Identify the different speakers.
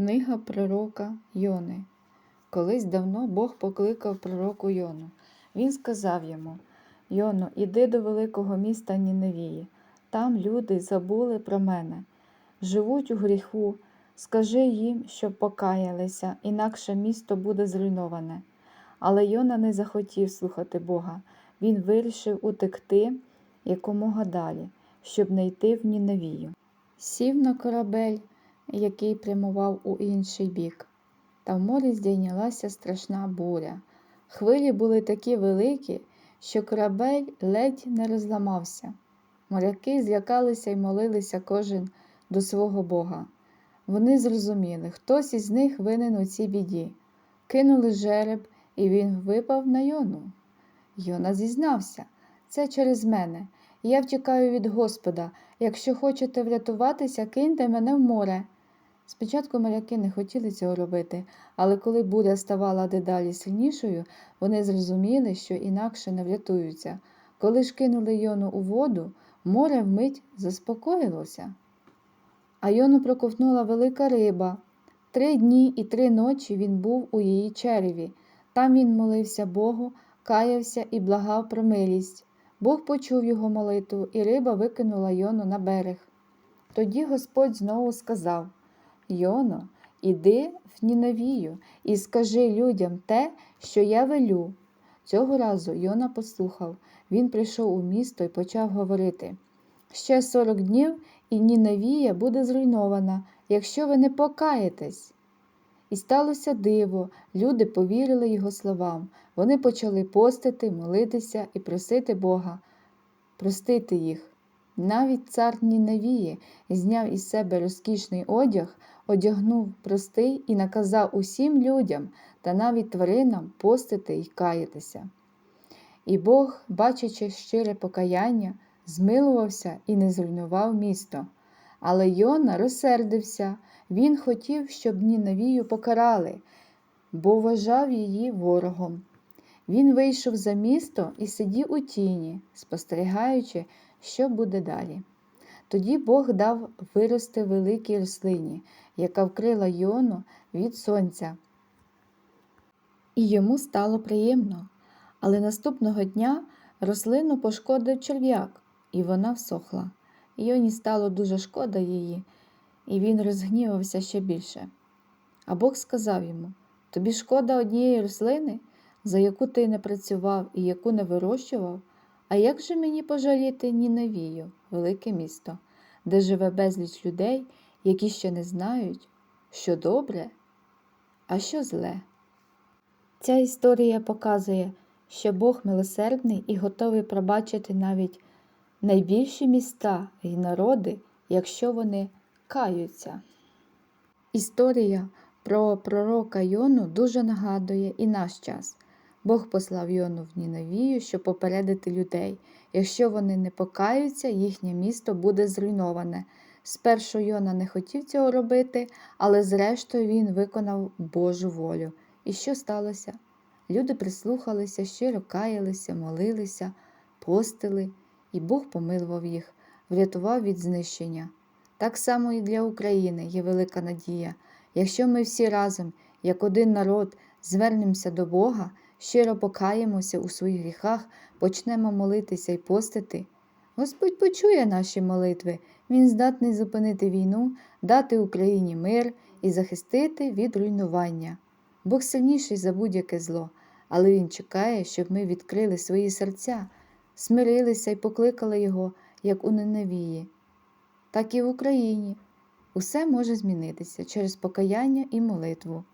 Speaker 1: Книга пророка Йони. Колись давно Бог покликав пророку Йону. Він сказав йому: Йоно, іди до великого міста Ніневії. Там люди забули про мене, живуть у гріху. Скажи їм, щоб покаялися, інакше місто буде зруйноване. Але Йона не захотів слухати Бога. Він вирішив утекти якомога далі, щоб не йти в Ніневію. Сів на корабель, який прямував у інший бік. Та в морі здійнялася страшна буря. Хвилі були такі великі, що корабель ледь не розламався. Моряки злякалися й молилися кожен до свого Бога. Вони зрозуміли, хтось із них винен у цій біді. Кинули жереб, і він випав на Йону. Йона зізнався це через мене. Я втікаю від Господа. Якщо хочете врятуватися, киньте мене в море. Спочатку моряки не хотіли цього робити, але коли буря ставала дедалі сильнішою, вони зрозуміли, що інакше не врятуються. Коли ж кинули Йону у воду, море вмить заспокоїлося. А Йону проковтнула велика риба. Три дні і три ночі він був у її череві. Там він молився Богу, каявся і благав про милість. Бог почув його молитву, і риба викинула Йону на берег. Тоді Господь знову сказав Йоно, іди в Нінавію і скажи людям те, що я велю. Цього разу Йона послухав. Він прийшов у місто і почав говорити Ще сорок днів, і Нінавія буде зруйнована, якщо ви не покаєтесь. І сталося диво, люди повірили його словам. Вони почали постити, молитися і просити Бога, простити їх. Навіть цар Нінавії зняв із себе розкішний одяг, одягнув простий і наказав усім людям та навіть тваринам постити й каятися. І Бог, бачачи щире покаяння, змилувався і не зруйнував місто. Але Йона розсердився, він хотів, щоб Нінавію покарали, бо вважав її ворогом. Він вийшов за місто і сидів у тіні, спостерігаючи, що буде далі. Тоді Бог дав вирости великій рослині, яка вкрила Йону від сонця. І йому стало приємно. Але наступного дня рослину пошкодив черв'як, і вона всохла. Йоні стало дуже шкода її, і він розгнівався ще більше. А Бог сказав йому Тобі шкода однієї рослини, за яку ти не працював і яку не вирощував, а як же мені пожаліти Нінавію, велике місто, де живе безліч людей, які ще не знають, що добре, а що зле? Ця історія показує, що Бог милосердний і готовий пробачити навіть найбільші міста і народи, якщо вони каються. Історія про пророка Йону дуже нагадує і наш час. Бог послав Йону в Нінавію, щоб попередити людей. Якщо вони не покаються, їхнє місто буде зруйноване. Спершу Йона не хотів цього робити, але зрештою він виконав Божу волю. І що сталося? Люди прислухалися, щиро каялися, молилися, постили, і Бог помилував їх, врятував від знищення. Так само і для України є велика надія. Якщо ми всі разом, як один народ, звернемося до Бога, щиро покаємося у своїх гріхах, почнемо молитися і постити, Господь почує наші молитви, Він здатний зупинити війну, дати Україні мир і захистити від руйнування. Бог сильніший за будь-яке зло, але Він чекає, щоб ми відкрили свої серця, смирилися і покликали Його, як у Ненавії. Так і в Україні. Усе може змінитися через покаяння і молитву.